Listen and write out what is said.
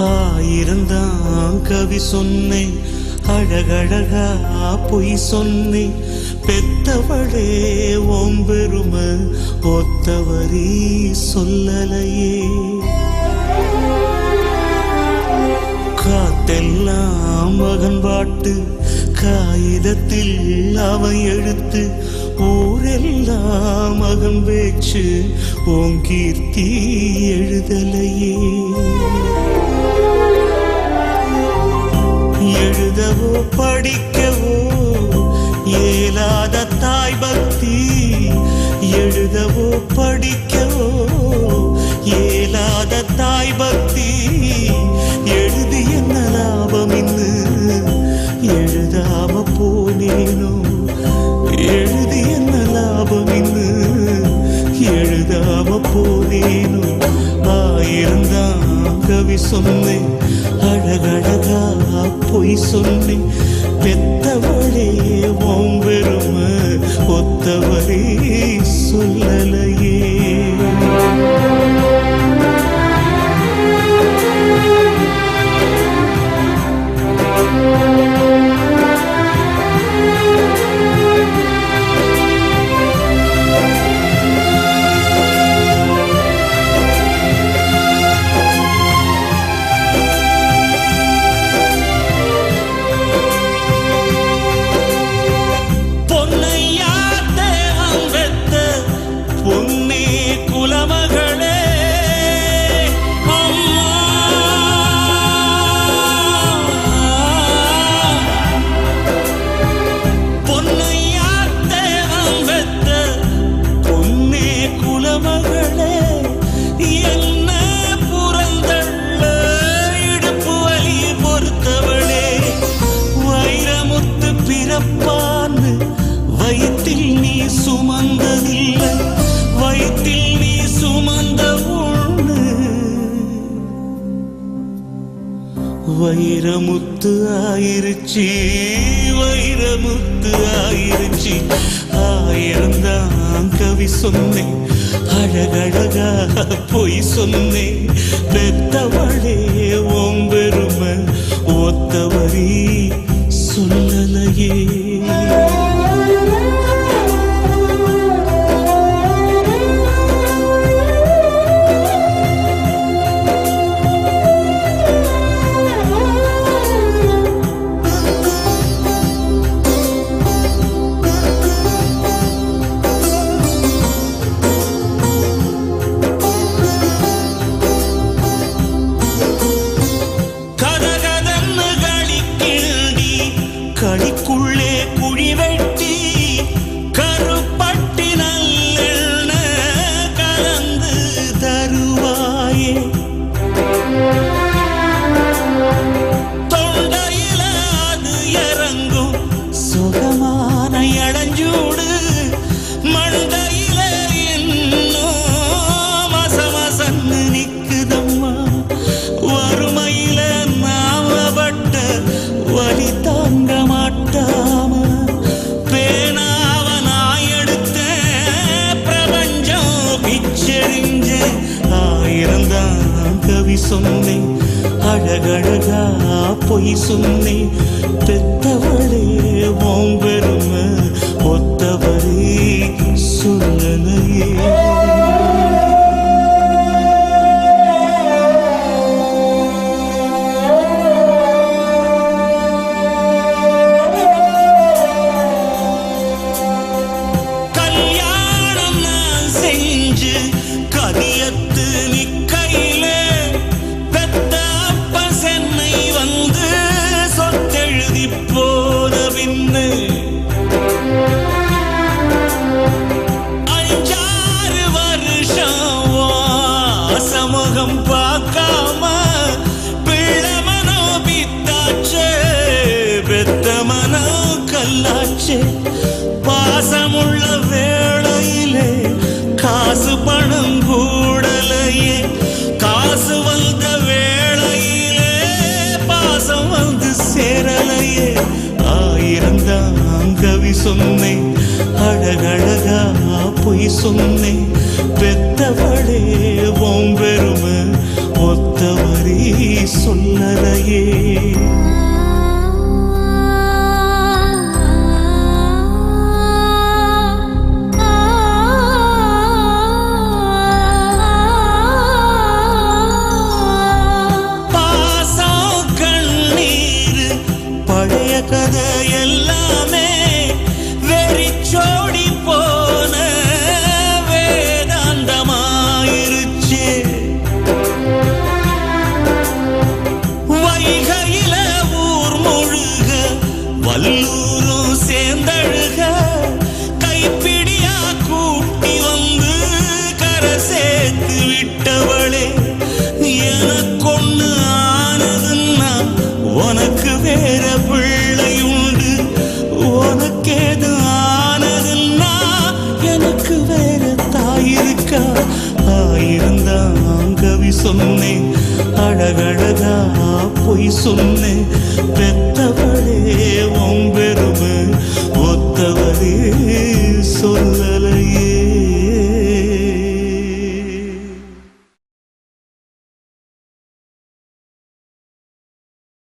ஆயிருந்தான் கவி சொன்னேன் அழகழகா பொய் சொன்னேன் பெத்தவளே ஓம் பெருமை ஒத்தவரி சொல்லலையே. காத்தெல்லாம் மகன் பாட்டு காகிதத்தில் அவன் எழுத்து. ஊரெல்லாம் மகன் பேச்சு ஓம் கீர்த்தி எழுதலையே. எழுதவோ படிக்கவோ இயலாத தாய் பக்தி. எழுதவோ படிக்கவோ இயலாத தாய் பக்தி. எழுதி என்ன லாபம் இன்னு? எழுதாம போனேனோ? எழுதி என்ன லாபம் இன்னு? எழுதாம போனேனோ? ஆயிரந்தான் கவி சொன்னேன். பொய் சொல்லி பெத்தவளே ஓம் பெருமை ஒத்தவரே சொல்லலையே. வைரமுத்து ஆயிருச்சு வைரமுத்து ஆயிருச்சு. ஆயிரந்தான் கவி சொன்னேன் அழகழகா பொய் சொன்னேன். இளஞ்சூடு பொய் சொன்னேன் சொன்னேன்.